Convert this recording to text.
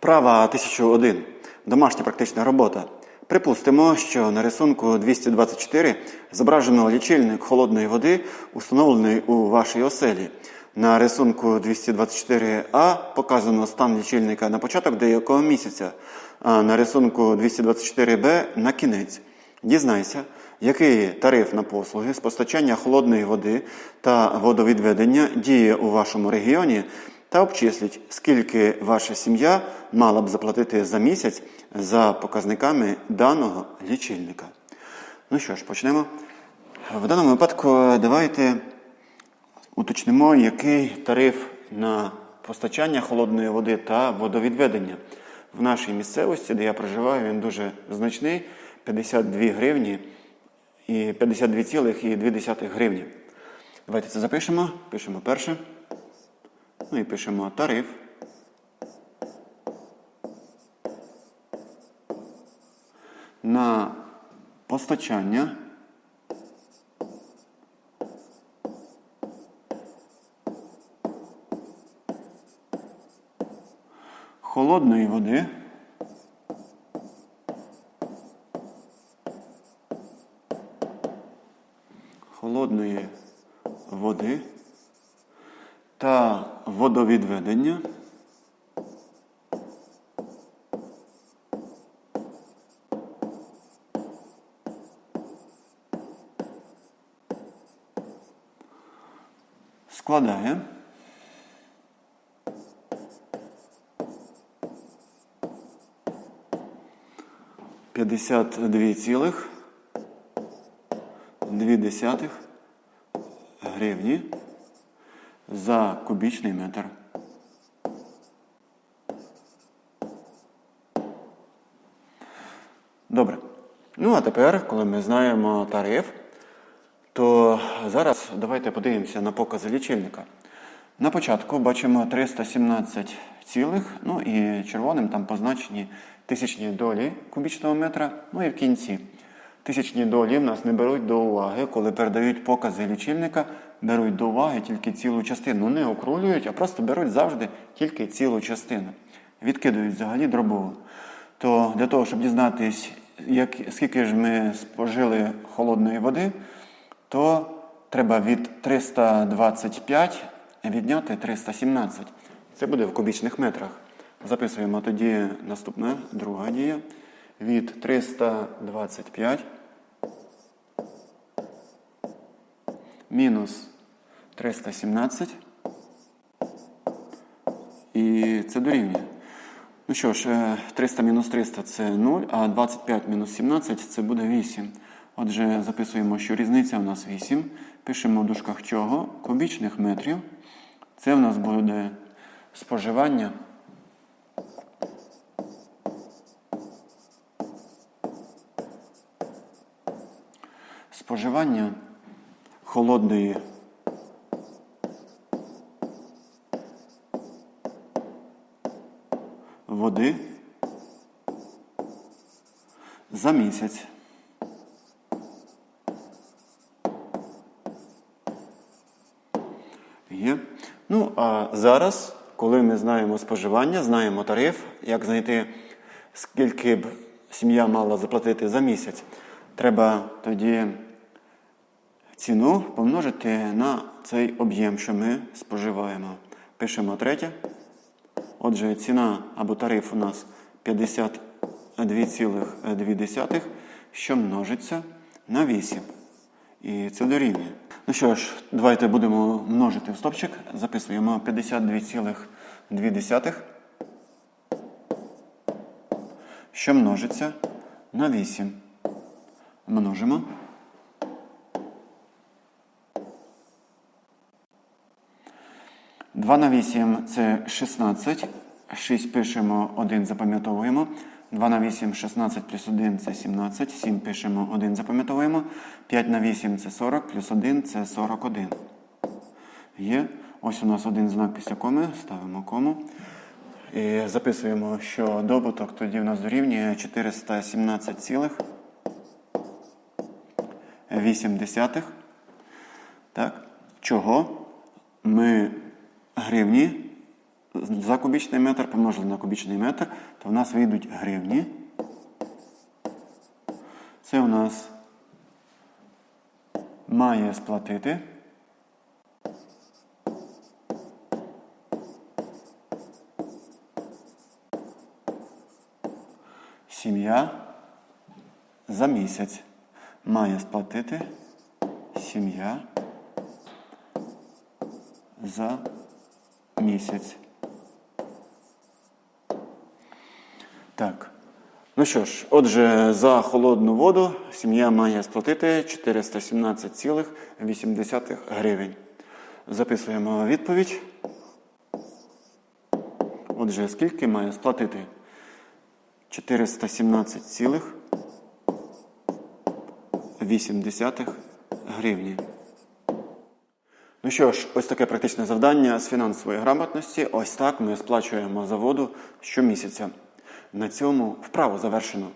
Вправа 1001. Домашня практична робота. Припустимо, що на рисунку 224 зображено лічильник холодної води, установлений у вашій оселі. На рисунку 224А показано стан лічильника на початок деякого місяця, а на рисунку 224Б на кінець. Дізнайся, який тариф на послуги з постачання холодної води та водовідведення діє у вашому регіоні, та обчисліть, скільки ваша сім'я мала б заплатити за місяць за показниками даного лічильника. Ну що ж, почнемо. В даному випадку давайте уточнимо, який тариф на постачання холодної води та водовідведення. В нашій місцевості, де я проживаю, він дуже значний 52 гривні і 52,2 гривні. Давайте це запишемо. Пишемо перше. Ну і пишемо тариф. На постачання. Холодної води. Холодної води та водовідведення. Складає. П'ятдесят дві цілих. Дві десятих гривні за кубічний метр. Добре. Ну, а тепер, коли ми знаємо тариф, то зараз давайте подивимося на покази лічильника. На початку бачимо 317 цілих, ну і червоним там позначені тисячні долі кубічного метра. Ну і в кінці тисячні долі в нас не беруть до уваги, коли передають покази лічильника, беруть до уваги тільки цілу частину. Не округлюють, а просто беруть завжди тільки цілу частину. Відкидують взагалі дробово. То для того, щоб дізнатись, як, скільки ж ми спожили холодної води, то треба від 325 відняти 317. Це буде в кубічних метрах. Записуємо тоді наступне, друга дія. Від 325 мінус 317. І це дорівнює. Ну що ж, е, 300 мінус 300 це 0, а 25 мінус 17 це буде 8. Отже, записуємо, що різниця у нас 8. Пишемо в дужках чого? Кубічних метрів. Це в нас буде споживання. Споживання холодної води за місяць. Є. Ну, а зараз, коли ми знаємо споживання, знаємо тариф, як знайти, скільки б сім'я мала заплатити за місяць, треба тоді ціну помножити на цей об'єм, що ми споживаємо. Пишемо третє. Отже, ціна або тариф у нас 52,2, що множиться на 8. І це дорівнює. Ну що ж, давайте будемо множити в стопчик. Записуємо 52,2, що множиться на 8. Множимо. Два на 8 це 16. 6 пишемо, 1 запам'ятовуємо. 2 на 8 16 плюс 1 це 17. 7 пишемо, 1 запам'ятовуємо. 5 на 8 це 40, плюс 1 це 41. Є. Ось у нас один знак після коми. Ставимо кому. І записуємо, що добуток тоді в нас дорівнює 417,8. Так. Чого ми гривні за кубічний метр помножили на кубічний метр, то в нас вийдуть гривні. Це у нас має сплатити. Сім'я за місяць має сплатити сім'я за місяць. Так. Ну що ж, отже, за холодну воду сім'я має сплатити 417,8 гривень. Записуємо відповідь. Отже, скільки має сплатити? 417,8 гривні. Ну що ж, ось таке практичне завдання з фінансової грамотності. Ось так ми сплачуємо за воду щомісяця. На цьому вправо завершено.